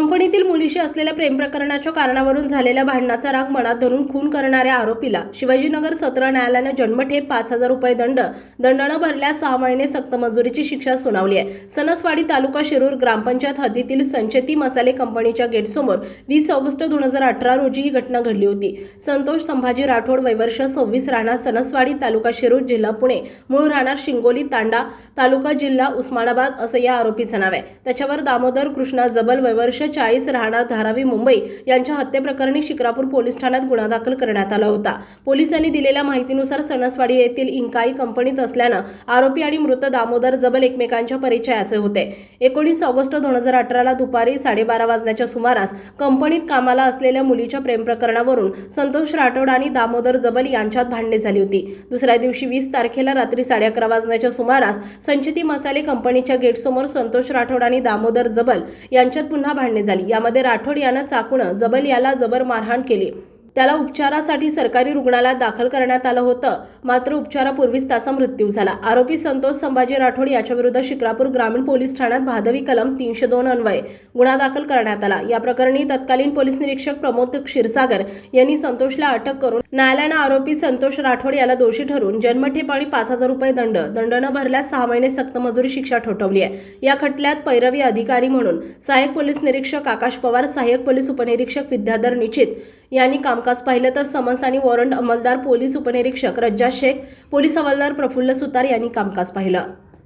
कंपनीतील मुलीशी असलेल्या प्रेमप्रकरणाच्या कारणावरून झालेल्या भांडणाचा राग मनात धरून खून करणाऱ्या आरोपीला शिवाजीनगर सत्र न्यायालयानं जन्मठेप पाच हजार रुपये दंड दंड न भरल्यास सहा महिने सक्त मजुरीची शिक्षा सुनावली आहे. सणसवाडी तालुका शिरूर ग्रामपंचायत हद्दीतील संचेती मसाले कंपनीच्या गेटसमोर वीस ऑगस्ट दोन हजार अठरा रोजी ही घटना घडली होती. संतोष संभाजी राठोड वैवर्ष सव्वीस राहणार सणसवाडी तालुका शिरूर जिल्हा पुणे मूळ राहणार शिंगोली तांडा तालुका जिल्हा उस्मानाबाद असं या आरोपीचं नाव आहे. त्याच्यावर दामोदर कृष्णा जबल वैवर्ष चाळीस राहणार धारावी मुंबई यांच्या हत्येप्रकरणी शिक्रापूर पोलीस ठाण्यात गुन्हा दाखल करण्यात आला होता. पोलिसांनी दिलेल्या माहितीनुसार सणसवाडी येथील इंकाई कंपनीत असल्यानं आरोपी आणि मृत दामोदर जबल एकमेकांच्या परिचयाचे होते. एकोणीस ऑगस्ट दोन हजार अठराला दुपारी साडेबारा वाजण्याच्या सुमारास कंपनीत कामाला असलेल्या मुलीच्या प्रेमप्रकरणावरून संतोष राठोड आणि दामोदर जबल यांच्यात भांडणे झाली होती. दुसऱ्या दिवशी वीस तारखेला रात्री साडे अकरा वाजण्याच्या सुमारास संचिती मसाले कंपनीच्या गेटसमोर संतोष राठोड आणि दामोदर जबल यांच्यात पुन्हा भांडण झाली. यामध्ये राठोड यानं चाकूनं जबल याला जबर मारहाण केली. त्याला उपचारासाठी सरकारी रुग्णालयात दाखल करण्यात आलं होतं. मात्र उपचारापूर्वीच त्याचा मृत्यू झाला. आरोपी संतोष संभाजी राठोड याच्याविरुद्ध शिक्रापूर ग्रामीण पोलीस ठाण्यात भादवी कलम तीनशे दोन अन्वये गुन्हा दाखल करण्यात आला. या प्रकरणी तत्कालीन पोलीस निरीक्षक प्रमोद क्षीरसागर यांनी संतोषला अटक करून न्यायालयानं आरोपी संतोष राठोड याला दोषी ठरवून जन्मठेप आणि पाच हजार रुपये दंड दंड न भरल्यास सहा महिने सक्त मजुरी शिक्षा ठोठवली आहे. या खटल्यात पैरवी अधिकारी म्हणून सहाय्यक पोलीस निरीक्षक आकाश पवार सहाय्यक पोलीस उपनिरीक्षक विद्याधर निचित यांनी काम कामकाज पाहिलं तर समन्स आणि वॉरंट अंमलदार पोलीस उपनिरीक्षक रज्जा शेख पोलीस हवालदार प्रफुल्ल सुतार यांनी कामकाज पाहिलं.